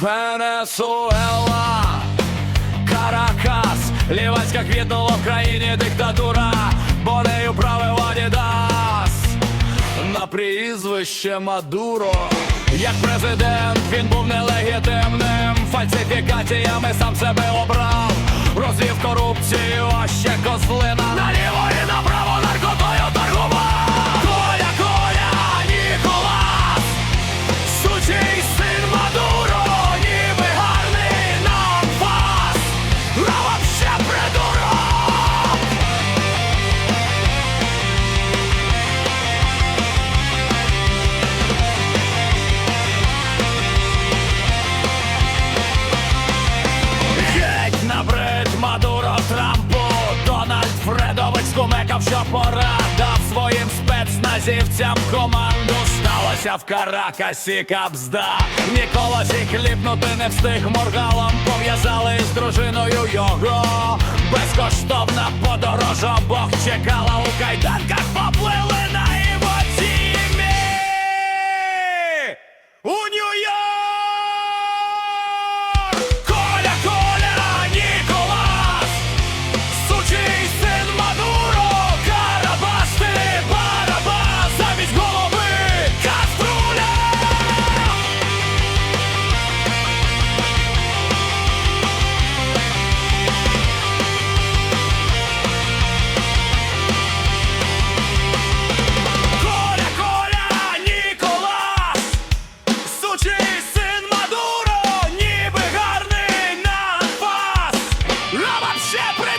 Венесуела, Каракас, Ліванська квітнула в країні диктатура, бо нею правив Адідас на прізвище Мадуро. Як президент він був нелегітимним, фальсифікаціями сам себе обрав, розвів корупцію, а ще козлина наліво і направо наркотою торгував. Скумекав, що пора Дав своїм спецназівцям команду Сталося в Каракасі кабзда. Ніколасі кліпнути не встиг моргалом Пов'язали з дружиною його. Безкоштовна подорожа Бог чекала у кайданках Мадуро,